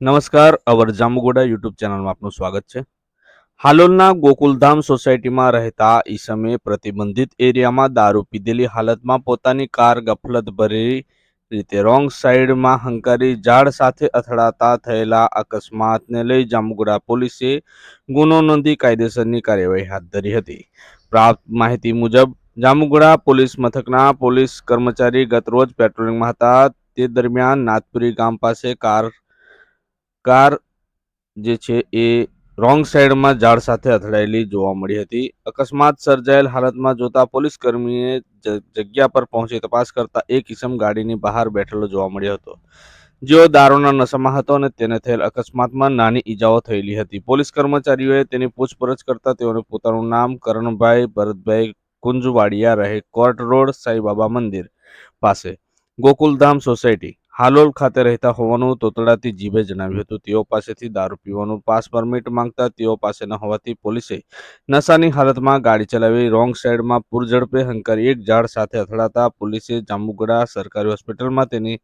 નમસ્કાર, અવર જામુગોડા યુટ્યુબ ચેનલમાં આપનું સ્વાગત છે. હાલોલના ગોકુલધામ સોસાયટીમાં રહેતા ઈસમે પ્રતિબંધિત એરિયામાં દારૂ પીધેલી હાલતમાં પોતાની કાર ગફલત ભરી રીતે રોંગ સાઈડમાં હંકારી ઝાડ સાથે અથડાતા થયેલા અકસ્માતને લઈ જામુગોડા પોલીસે ગુનો નોંધી કાયદેસરની કાર્યવાહી હાથ ધરી હતી. પ્રાપ્ત માહિતી મુજબ જામુગોડા પોલીસ મથકના પોલીસ કર્મચારી ગતરોજ પેટ્રોલિંગમાં હતા. તે દરમિયાન નાથપુરી ગામ પાસે કાર કાર જે છે એ રોંગ સાઈડમાં ઝાડ સાથે અથડાયેલી જોવા મળી હતી. અકસ્માત સર્જાયેલ હાલતમાં જોતા પોલીસ કર્મીએ જગ્યા પર પહોંચી તપાસ કરતા એક ઇસમ ગાડીની બહાર બેઠેલો જોવા મળ્યો હતો. જેઓ દારૂના નશામાં હતો અને તેને થયેલ અકસ્માતમાં નાની ઈજાઓ થયેલી હતી. પોલીસ કર્મચારીઓએ તેની પૂછપરછ કરતા તેઓને પોતાનું નામ કરણભાઈ ભરતભાઈ કુંજવાડિયા રહે કોર્ટ રોડ, સાંઈબાબા મંદિર પાસે. ગોકુલધામ સોસાયટી. હાલોલ ખાતે રહેતા હોવાનું તોતડાતી જીભે જણાવ્યું હતું. તેઓ પાસેથી દારૂ પીવાનું પાસ પરમિટ માંગતા તેઓ પાસે ન હોવાથી પોલીસે નશાની હાલતમાં ગાડી ચલાવી રોંગ સાઈડમાં પૂરઝડપે હંકારી એક ઝાડ સાથે અથડાતા પોલીસે જાંબુગડા સરકારી હોસ્પિટલમાં તેની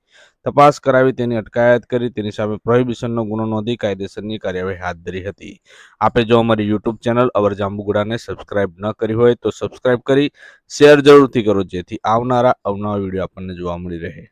તપાસ કરાવી તેની અટકાયત કરી તેની સામે પ્રોહિબિશનનો ગુનો નોંધી કાયદેસરની કાર્યવાહી હાથ ધરી હતી. આપે જો અમારી યુટ્યુબ ચેનલ અવર જાંબુગડાને સબસ્ક્રાઇબ ન કરી હોય તો સબસ્ક્રાઇબ કરી શેર જરૂરથી કરો જેથી આવનારા અવનવા વીડિયો આપણને જોવા મળી રહે.